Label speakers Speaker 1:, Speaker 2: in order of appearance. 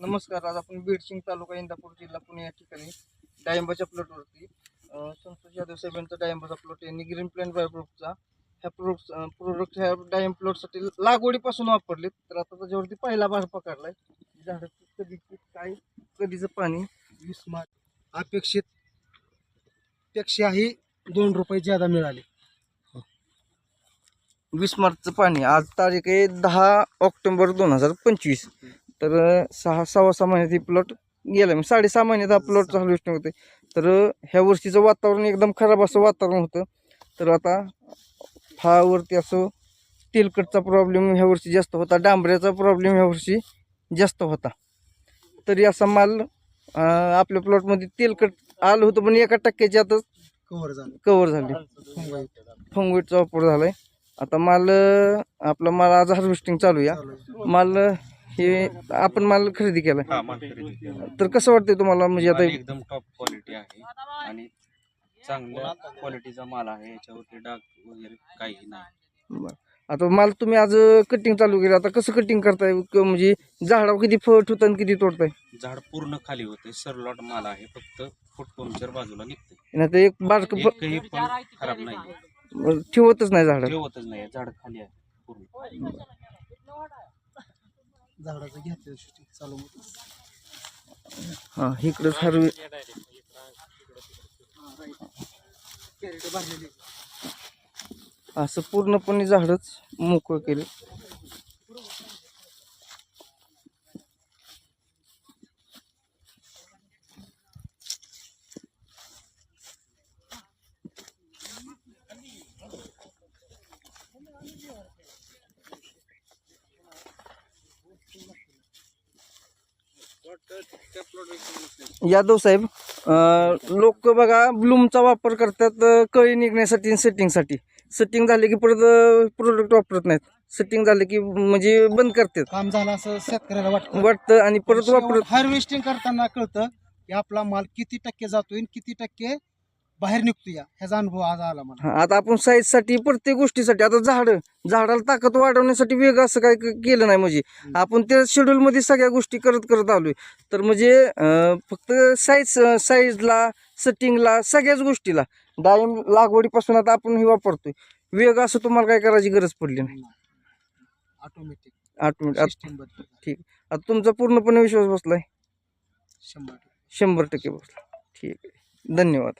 Speaker 1: नमस्कार आज आपण बीडसिंग तालुका इंदापूर जिल्हा पुणे या ठिकाणी डाळिंबाच्या प्लॉटवरती संतोष यादव साहेबांचा डाळिंबाचा प्लॉट यांनी ग्रीन प्लॅन बायोप्रोडक्टचा ह्या प्रोडक्ट प्रोडक्ट ह्या डाळिंब प्लॉटसाठी लागवडीपासून वापरले तर आता त्याच्यावरती पहिला भार पकडलाय. झाडाची कधीची काय कधीचं पाणी
Speaker 2: वीस मार्च. अपेक्षित पेक्षाही दोन रुपये ज्यादा मिळाले.
Speaker 1: वीस मार्चचं पाणी. आज तारीख आहे दहा ऑक्टोबर दोन हजार पंचवीस. तर सहा सव्वा सहा महिन्यात ही प्लॉट गेला. म्हणजे साडेसहा महिन्यात हा प्लॉट हार्वेस्टिंग होते तर ह्या वर्षीचं वातावरण एकदम खराब असं वातावरण होतं. तर आता फावरती असं तेलकटचा प्रॉब्लेम ह्या वर्षी जास्त होता. डांबऱ्याचा प्रॉब्लेम ह्या वर्षी जास्त होता. तरी असा माल आपल्या प्लॉटमध्ये तेलकट आलं होतं पण एका टक्क्याच्या आतच
Speaker 2: कव्हर झालं.
Speaker 1: कवर झाले. फंगवेटचा वापर झालाय. आता माल आपला माल आज हार्वेस्टिंग चालू या
Speaker 2: आहे.
Speaker 1: माल हे आपण माल खरेदी केलाय.
Speaker 3: हा माल खरेदी केला.
Speaker 1: तर कसं वाटतंय तुम्हाला? म्हणजे आता
Speaker 3: एकदम टॉप क्वालिटी आहे. आणि चांगल्या क्वालिटीचा माल आहे. याच्यावरती डाग वगैरे काही नाही.
Speaker 1: बरं. आता माल तुम्ही आज कटिंग चालू केलं. आता कसं कटिंग करताय? क- म्हणजे झाडावर किती फट होतं आणि किती तोडताय?
Speaker 3: झाड पूर्ण खाली होते. सरलॉट माल आहे. फक्त फूट पंक्चर बाजूला निघते.
Speaker 1: नाही तर एक बारक
Speaker 3: एकही पण खराब नाही
Speaker 1: ठेवतच नाही झाड.
Speaker 3: ठेवतच नाही झाड खाली आहे पूर्ण.
Speaker 2: झाडाचं घेतलं शूटिंग चालू होतं.
Speaker 1: हा इकडं हार्वे
Speaker 2: कॅरेट भरलेली
Speaker 1: असं पूर्णपणे झाडच मोकळं केलं. यादव साहेब लोक बघा ब्लूमचा वापर करतात कळी निघण्यासाठी सेटिंगसाठी सेटिंग झाले की परत प्रोडक्ट वापरत नाहीत. सेटिंग झाले की म्हणजे बंद करतात.
Speaker 2: काम झालं असं शेतकऱ्याला वाटतं.
Speaker 1: वाटतं आणि परत वापरत
Speaker 2: हार्वेस्टिंग करताना कळतं की आपला माल किती टक्के जातोय आणि किती टक्के बाहेर निघतो या. ह्याचा अनुभव आज आला मला.
Speaker 1: हा, आता आपण साईजसाठी प्रत्येक गोष्टीसाठी आता झाड झाडाला ताकद वाढवण्यासाठी वेगळं असं काय क- केलं नाही म्हणजे. आपण त्या schedule मध्ये सगळ्या गोष्टी करत करत आलोय. तर म्हणजे अं, फक्त साईज साईजला सेटिंगला सगळ्याच गोष्टीला डाळिंब लागवडीपासून आता आपण हे वापरतोय. वेग असं तुम्हाला काय करायची गरज पडली नाही.
Speaker 2: ऑटोमॅटिक
Speaker 1: ऑटोमॅटिक
Speaker 2: सिस्टीम बदल
Speaker 1: ठीक. आता तुमचा पूर्णपणे विश्वास बसलाय?
Speaker 2: शंभर टक्के.
Speaker 1: शंभर टक्के बसला. ठीक आहे. धन्यवाद.